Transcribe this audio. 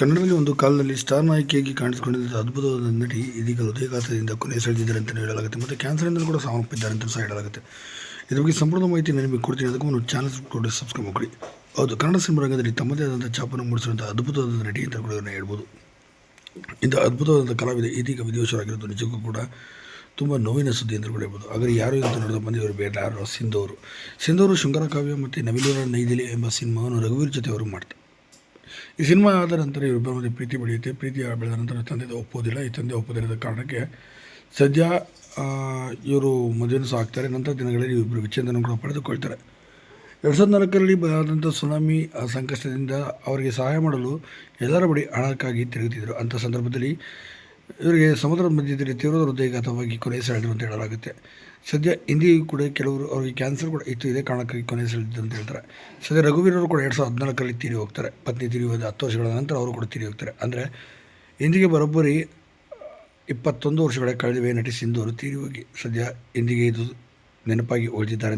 ಕನ್ನಡದಲ್ಲಿ ಒಂದು ಕಾಲದಲ್ಲಿ ಸ್ಟಾರ್ ನಾಯಕಿಯಾಗಿ ಕಾಣಿಸಿಕೊಂಡಿದ್ದ ಅದ್ಭುತವಾದ ನಟಿ ಇದೀಗ ಹೃದಯಘಾತದಿಂದ ಕೊನೆ ಸೆಳೆದಿದ್ದಾರೆ ಅಂತ ಹೇಳಲಾಗುತ್ತೆ. ಮತ್ತು ಕ್ಯಾನ್ಸರಿಂದಲೂ ಕೂಡ ಸಾವನ್ನಪ್ಪಿದ್ದಾರೆ ಅಂತ ಸಹ ಹೇಳಲಾಗುತ್ತೆ. ಇದ್ರ ಬಗ್ಗೆ ಸಂಪೂರ್ಣ ಮಾಹಿತಿ ನಿಮಗೆ ಕೊಡ್ತೀನಿ. ಅದಕ್ಕೂ ಒಂದು ಚಾನಲ್ಸ್ ಕೊಡಿ ಸಬ್ಸ್ಕ್ರೈಬ್ ಮಾಡಿ. ಹೌದು, ಕನ್ನಡ ಸಿನಿಮಾ ರಂಗದಲ್ಲಿ ತಮ್ಮದೇ ಆದಂಥ ಛಾಪನ್ನು ಮೂಡಿಸಿರುವಂಥ ಅದ್ಭುತವಾದ ನಟಿ ಅಂತ ಕೂಡ ಹೇಳ್ಬೋದು. ಇಂಥ ಅದ್ಭುತವಾದ ಕಲಾವಿದೆ ಇದೀಗ ವಿದೇಶವಾಗಿರೋದು ನಿಜಕ್ಕೂ ಕೂಡ ತುಂಬ ನೋವಿನ ಸುದ್ದಿ ಅಂತ ಕೂಡ ಹೇಳ್ಬೋದು. ಆದರೆ ಯಾರು ಅಂತ ನೋಡಿದ್ರೆ ಬಂದಿವರು ಬೇರೆ ಯಾರು ಸಿಂಧೂರು. ಸಿಂಧೂರು ಶೃಂಗಾರ ಕಾವ್ಯ ಮತ್ತು ನವಿಲೂರ ನೈದಿಲಿ ಎಂಬ ಸಿನಿಮಾವನ್ನು ರಘುವೀರ್ ಜೊತೆ ಅವರು ಮಾಡ್ತಾರೆ. ಈ ಸಿನಿಮಾ ಆದ ನಂತರ ಇವರಿಬ್ಬರ ಮಧ್ಯೆ ಪ್ರೀತಿ ಬೆಳೆಯುತ್ತೆ. ಪ್ರೀತಿ ಬೆಳೆದ ನಂತರ ತಂದೆ ಒಪ್ಪೋದಿಲ್ಲ ಈ ತಂದೆ ಒಪ್ಪೋದಿಲ್ಲದ ಕಾರಣಕ್ಕೆ ಸದ್ಯ ಇವರು ಮದುವೆನೂ ಸಾಕ್ತಾರೆ ನಂತರ ದಿನಗಳಲ್ಲಿ ಇಬ್ಬರು ವಿಚ್ಛೇದನ ಕೂಡ ಪಡೆದುಕೊಳ್ತಾರೆ. ಎರಡು ಸಾವಿರದ ನಾಲ್ಕರಲ್ಲಿ ಆದಂಥ ಸುನಾಮಿ ಸಂಕಷ್ಟದಿಂದ ಅವರಿಗೆ ಸಹಾಯ ಮಾಡಲು ಎಲ್ಲರ ಬಳಿ ಹಣಕ್ಕಾಗಿ ತಿರುಗುತ್ತಿದ್ದರು. ಅಂಥ ಸಂದರ್ಭದಲ್ಲಿ ಇವರಿಗೆ ಸಮುದ್ರದ ಮಧ್ಯದಲ್ಲಿ ತೀವ್ರ ಹೃದಯಘಾತವಾಗಿ ಕೊನೆಸೆಳೆದರು ಅಂತ ಹೇಳಲಾಗುತ್ತೆ. ಸದ್ಯ ಇಂದಿಗೂ ಕೂಡ ಕೆಲವರು ಅವರಿಗೆ ಕ್ಯಾನ್ಸರ್ ಕೂಡ ಇತ್ತು, ಇದೇ ಕಾರಣಕ್ಕಾಗಿ ಕೊನೆ ಸೆಳೆದಿದ್ದು ಅಂತ ಹೇಳ್ತಾರೆ. ಸದ್ಯ ರಘುವೀರರು ಕೂಡ ಎರಡು ಸಾವಿರದ ಹದಿನಾಲ್ಕರಲ್ಲಿ ತೀರಿ ಹೋಗ್ತಾರೆ. ಪತ್ನಿ ತೀರಿ ಹೋದ ಹತ್ತು ವರ್ಷಗಳ ನಂತರ ಅವರು ಕೂಡ ತೀರಿ ಹೋಗ್ತಾರೆ. ಅಂದರೆ ಇಂದಿಗೆ ಬರೋಬ್ಬರಿ ಇಪ್ಪತ್ತೊಂದು ವರ್ಷಗಳ ಕಳೆದಿವೆ ನಟಿ ಸಿಂಧು ಅವರು ತೀರಿ ಹೋಗಿ. ಸದ್ಯ ಇಂದಿಗೆ ಇದು ನೆನಪಾಗಿ ಉಳಿದಿದ್ದಾರೆ